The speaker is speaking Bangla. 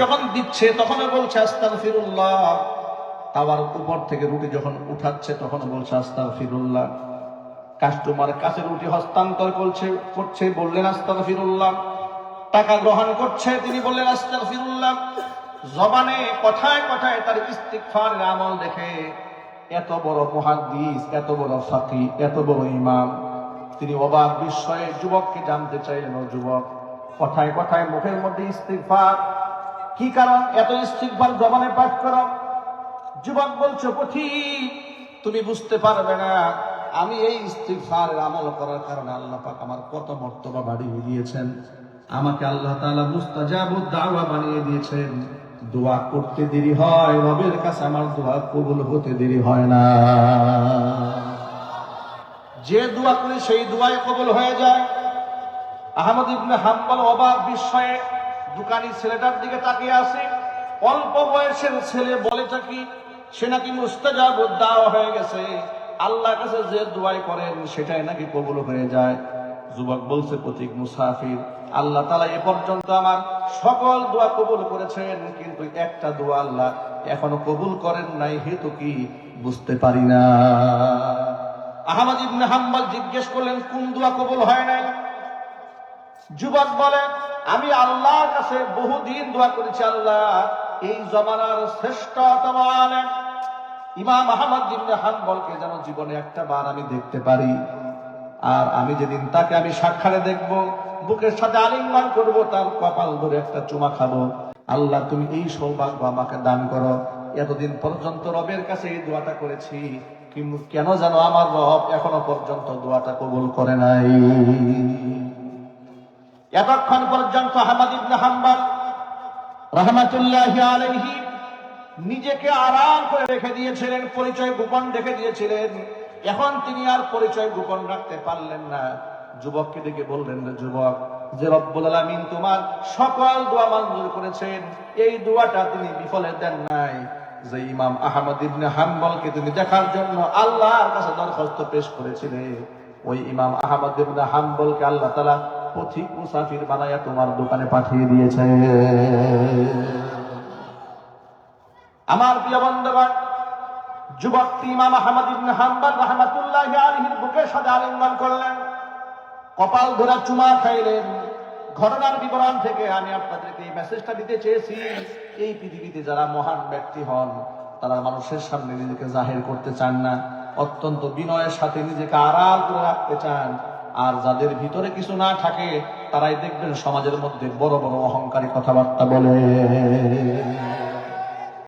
যখন দিচ্ছে তখনও বলছে আস্তার ফিরুল্লাহ তাওয়ার উপর থেকে রুটি যখন উঠাচ্ছে, তখন বলছে আস্তার ফিরুল্লাহ কাস্টমার কাছে রুটি হস্তান্তর করছে করছে, বললেন আস্তার ফিরুল্লাহ টাকা গ্রহণ করছে, তিনি বললেন আস্তার ফিরুল্লাহ জবানে কথায় কথায় তার ইস্তিকফারের আমল দেখে, এত বড় মহাদ্দিস, এত বড় ফাকি, এত বড় ইমাম। তিনি অবাক বিস্ময়ে যুবককে জানতে চাইলেন যুবক। কথায় কথায় মুখের মধ্যে ইস্তিকফার কি কারণ? এত ইস্তিকফার জবানে পাঠ করো। যুবক বলছো, পথি, তুমি বুঝতে পারবে না। আমি এই ইস্তিগফারের আমল করার কারণে আল্লাহ পাক আমার কত মর্তবা বাড়িয়ে দিয়েছেন আমাকে আল্লাহ তাআলা মুস্তাজাবুদ দাওয়া বানিয়ে দিয়েছেন। দোয়া করতে দেরি হয়, রবের কাছে আমার দোয়া কবুল হতে দেরি হয় না। যে দোয়া করে, সেই দোয়াই কবুল হয়ে যায়। আহমদ ইবনে হাম্বল অবাক বিস্ময়ে দোকানি ছেলেটার দিকে তাকিয়ে আসে অল্প বয়সের ছেলে বলেটা কি সে নাকি মুস্তাজাব দাওয়া হয়ে গেছে। আল্লাহর কাছে যে দোয়াই করেন, সেটাই নাকি কবুল হয়ে যায়। যুবক বলছে, প্রতীক মুসাফির, আল্লাহ তালা এ পর্যন্ত আমার সকল দোয়া কবুল করেছেন, কিন্তু একটা দোয়া আল্লাহ এখনও কবুল করেন নাই হেতু কি বুঝতে পারি না। আহমদ ইবনে হাম্বল জিজ্ঞেস করলেন, কোন দোয়া কবুল হয় নাই? যুবক বলে আমি আল্লাহর কাছে বহুদিন দোয়া করেছি, আল্লাহ, এই জমানার শ্রেষ্ঠতম আলেম ইমাম আহমদ ইবনে হাম্বলকে যেন জীবনে একটা বার আমি দেখতে পারি, আর আমি যেদিন তাকে আমি সাক্ষাৎে দেখব, বুকের সাথে আলিঙ্গন করব, তার কপাল ধরে একটা চুমা খাব। আল্লাহ, তুমি এই সৌভাগ্য আমাকে দান করো। এতদিন পর্যন্ত রবের কাছে এই দোয়াটা করেছি, কিন্তু কেন যেন আমার রব এখনও পর্যন্ত দোয়াটা কবুল করে নাই। এতক্ষণ পর্যন্ত আহমদ ইবনে হাম্বল রহমাতুল্লাহ আলাইহি নিজেকে আরাম করে রেখে দিয়েছিলেন, পরিচয় গোপন রেখে দিয়েছিলেন। এখন তিনি আর পরিচয় গোপন রাখতে পারলেন না। যুবককে ডেকে বললেন যে যুবক, যে রব্বুল আলামিন তোমার সকল দোয়া মঞ্জুর করেছেন, এই দোয়াটা তিনি বিফলে দেন নাই। যে ইমাম আহমদ ইবনে হাম্বলকে তুমি দেখার জন্য আল্লাহর কাছে দরখাস্ত পেশ করেছিলে ওই ইমাম আহমদ ইবনে হাম্বলকে আল্লাহ তাআলা পথিক মুসাফির বানায়া তোমার দোকানে পাঠিয়ে দিয়েছে। আমার প্রিয় বন্ধুগণ যুবকটি ইমাম আহমদ ইবনে হাম্বল রাহমাতুল্লাহি আলাইহির বুকের সাথে আলিঙ্গন করলেন। কপাল ধরে চুমা খাইলেন। ঘটনার বিবরণ থেকে আমি আপনাদেরকে এই মেসেজটা দিতে চেয়েছি, এই পৃথিবীতে যারা মহান ব্যক্তি হন, তারা মানুষের সামনে নিজেকে জাহির করতে চান না, অত্যন্ত বিনয়ের সাথে নিজেকে আড়াল করে রাখতে চান। আর যাদের ভিতরে কিছু না থাকে, তারাই দেখবেন সমাজের মধ্যে বড় বড় অহংকারী কথাবার্তা বলে।